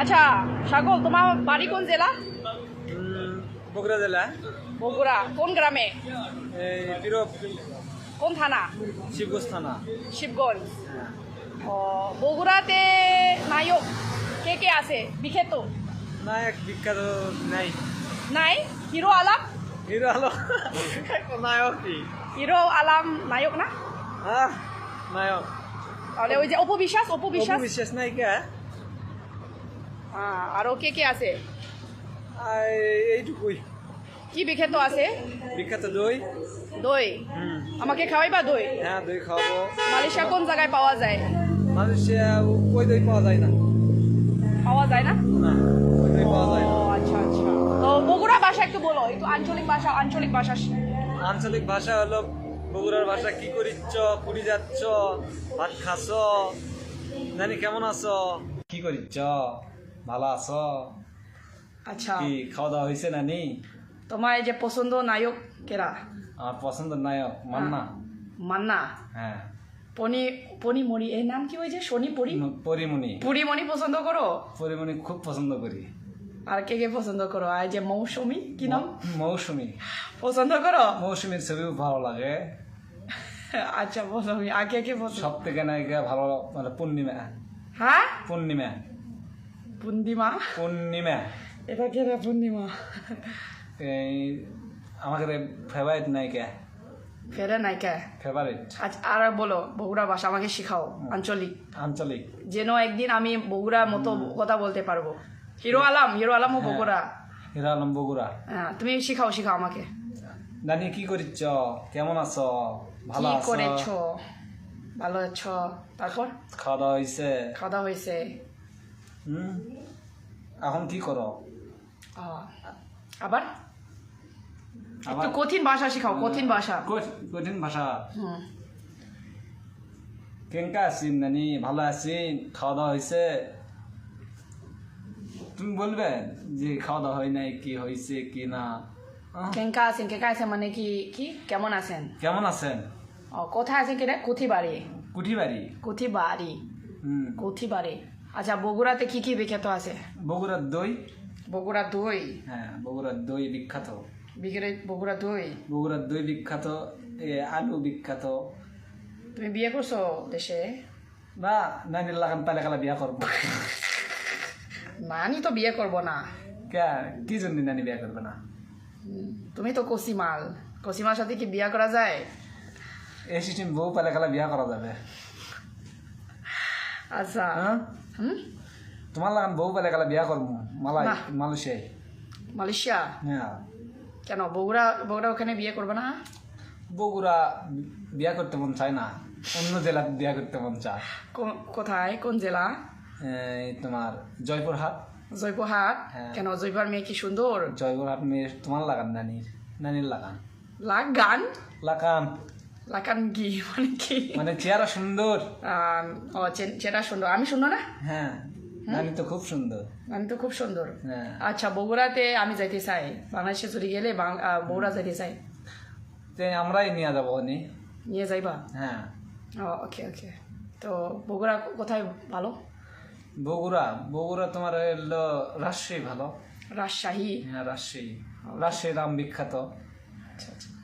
আচ্ছা সাগল তোমার বাড়ি কোন জেলা? বগুড়া জেলা। বগুড়া কোন গ্রামে? এই কোন থানা? শিবগঞ্জ থানা। শিবগঞ্জ। ও বগুড়াতে নায়ক কে কে আছে? বিখ্যাত? নায়ক বিখ্যাত নাই। নাই? হিরো আলাম? হিরো আলো নায়ক কি? হিরো আলাম নায়ক না? আহ নায়ক। তাহলে ওই যে অপবিশ্বাস অপবিশ্বাস বিশ্বাস? অপু অপু বিশ্বাস বিশ্বাস নাই কে হ্যাঁ, আরও কে কে আছে? আর এইটুকুই। কি বিখ্যাত আছে? বিখ্যাত দই। দই? আমাকে খাওয়াইবা দই? হ্যাঁ দই খাওয়াবো। মালয়েশিয়া কোন জায়গায় পাওয়া যায়? মালয়েশিয়া ওই দই পাওয়া যায় না। পাওয়া যায় না? না ওই দই পাওয়া যায় ও না আচ্ছা আচ্ছা। তো বগুড়া ভাষা একটু বলো একটু আঞ্চলিক ভাষা আঞ্চলিক ভাষা। আঞ্চলিক ভাষা হলো বগুড়ার ভাষা কি করিচ্ছ? পুরি যাচ্ছ? ভাত খাচ্ছ? জানি কেমন আছো? কি করিচ্ছ? ভালো আছো? আচ্ছা। কি খাওয়া দাওয়া হয়েছে না নানি তোমার এই যে পছন্দ নায়ক কেরা? আমার পছন্দ নায়ক মান্না। মান্না? হ্যাঁ। পনি পনিমণি এর নাম কি যে শনি পরি? পরিমণি। পুরিমণি পছন্দ করো? পরিমণি খুব পছন্দ করি। আর কে কে পছন্দ করো? আর যে মৌসুমি কি নাম? মৌসুমি। পছন্দ করো? মৌসুমীর ছবিও ভালো লাগে। আচ্ছা মৌসুমি। আর কে কে পছন্দ? সব থেকে নায়িকা ভালো মানে পূর্ণিমা। হ্যাঁ? পূর্ণিমা। পূর্ণিমা পূর্ণিমা এটা কে রে পূর্ণিমা এই আমাকে ফেভারিট নায়িকা। ফেরে নাইকা ফেভারিট আচ্ছা আর বলো বগুড়া ভাষা আমাকে শিখাও আঞ্চলিক। আঞ্চলিক। যেন একদিন আমি বগুড়ার মতো কথা বলতে পারব। হিরো আলাম হিরো আলাম ও বগুড়া। হিরা আলম বগুড়া। হ্যাঁ তুমি শিখাও শিখাও আমাকে। নানি কি করিচ্ছ? কেমন আছো? ভালো কি আছো? করেছ? ভালো আছো? তারপর? খাওয়া দাওয়া হয়েছে খাওয়া দাওয়া হয়েছে হুম। এখন কি করো? আবার? একটু কঠিন ভাষা শিখাও কঠিন ভাষা। কঠিন ভাষা। হুম। কেঙ্কা আছিন নানি? ভালো আছিন খাওয়া দাওয়া হয়েছে তুমি বলবে যে খাওয়া দাওয়া হয় নাই কি হয়েছে কি না? কেঙ্কা আছেন কেঙ্কা আছেন মানে কি কি? কেমন আছেন? কেমন আছেন? ও কোথায় আছেন কেটে কুথি বাড়ি কুঠি বাড়ি কুথি বাড়ি হুম। কুথি বাড়ি আচ্ছা বগুড়াতে কি কি বিখ্যাত আছে? বগুড়ার দই। বগুড়া দই। হ্যাঁ বগুড়ার দই বিখ্যাত। বিকেলে বগুড়া দই? বগুড়ার দই বিখ্যাত আলু বিখ্যাত। তুমি বিয়ে করছ দেশে? না নানির লাগান পালে কালা বিয়া করব। নানি তো বিয়ে করব না। কে কি জন্য নানি বিয়া করবে না? তুমি তো কসিমাল কসিমার সাথে কি বিয়ে করা যায়? এই সিস্টেম বউ পালে কালা বিয়া করা যাবে। আচ্ছা। হুম? তোমার লাগান বউ পালে কালা বিয়া করব মালাই। মালয়েশিয়ায়। মালয়েশিয়া? হ্যাঁ। কেন বগুড়া বগুড়া ওখানে বিয়ে করবে না? বগুড়া বিয়া করতে মন চায় না অন্য জেলাতে বিয়া করতে মন চায়। কোথায়? কোন জেলা? তোমার জয়পুরহাট। জয়পুরহাট। কেন জয়পুর মেয়ে কি সুন্দর? জয়পুরহাট মেয়ে তোমার লাগান নানির নানির লাগান। লাগ গান লাগান। লাগান কি? মানে কি? মানে চেহারা সুন্দর। ও চেহারা সুন্দর। আমি সুন্দর না? হ্যাঁ নানি তো খুব সুন্দর। আমি তো খুব সুন্দর। হ্যাঁ। আচ্ছা বগুড়াতে আমি যাইতে চাই। বাংলাদেশে চলে গেলে বগুড়া যাইতে চাই। আমরাই নিয়ে যাব নিয়ে যাইবা? হ্যাঁ। ও ওকে ওকে। তো বগুড়া কোথায় ভালো? বগুড়া। বগুড়া তোমার হলো রাজশাহী ভালো। রাজশাহী? হ্যাঁ রাজশাহী। রাজশাহী রাম বিখ্যাত। আচ্ছা আচ্ছা।